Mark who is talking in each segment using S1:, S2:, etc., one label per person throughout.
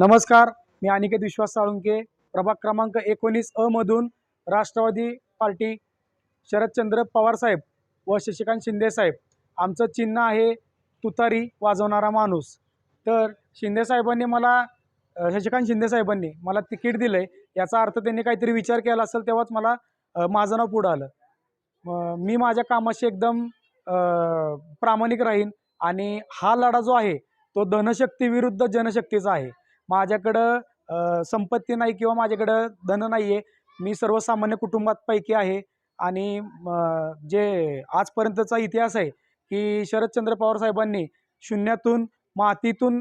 S1: नमस्कार मी अनिकेत विश्वास साळुंके. प्रभाग क्रमांक एकोणीस अ मधून राष्ट्रवादी पार्टी शरदचंद्र पवारसाहेब व शशिकांत शिंदेसाहेब आमचं चिन्ह आहे तुतारी वाजवणारा माणूस. तर शिंदेसाहेबांनी मला शशिकांत शिंदेसाहेबांनी मला तिकीट दिलं आहे याचा अर्थ त्यांनी काहीतरी विचार केला असेल तेव्हाच मला माझं नाव पुढं आलं. मी माझ्या कामाशी एकदम प्रामाणिक राहीन आणि हा लढा जो आहे तो धनशक्ती विरुद्ध जनशक्तीचा आहे. माझ्याकडं संपत्ती नाही किंवा माझ्याकडं धन नाही आहे मी सर्वसामान्य कुटुंबातपैकी आहे. आणि जे आजपर्यंतचा इतिहास आहे की शरदचंद्र पवार साहेबांनी शून्यातून मातीतून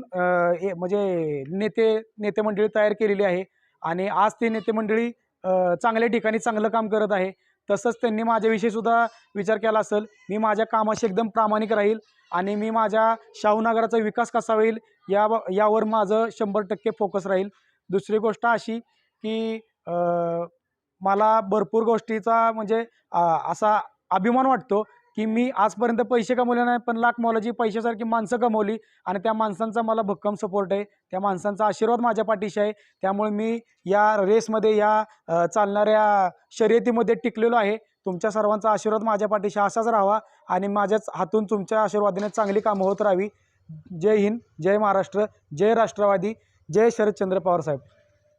S1: ए- म्हणजे नेते नेते मंडळी तयार केलेली आहे. आणि आज ते नेते मंडळी चांगल्या ठिकाणी चांगलं काम करत आहे. तसंच त्यांनी माझ्याविषयी सुद्धा विचार केला असेल. मी माझ्या कामाशी एकदम प्रामाणिक राहील आणि मी माझ्या शाहूनगराचा विकास कसा होईल या यावर माझं शंभर टक्के फोकस राहील. दुसरी गोष्ट अशी की मला भरपूर गोष्टीचा म्हणजे असा अभिमान वाटतो की मी आजपर्यंत पैसे कमवले नाही पण लाख मोलाची पैशासारखी माणसं कमवली आणि त्या माणसांचा मला भक्कम सपोर्ट आहे. त्या माणसांचा आशीर्वाद माझ्या पाठीशी आहे. त्यामुळे मी या रेसमध्ये या चालणाऱ्या शर्यतीमध्ये टिकलेलो आहे. तुमच्या सर्वांचा आशीर्वाद माझ्या पाठीशी असाच राहावा आणि माझ्याच हातून तुमच्या आशीर्वादाने चांगली कामं होत राहावी. जय हिंद जय महाराष्ट्र जय राष्ट्रवादी जय शरदचंद्र पवार साहेब.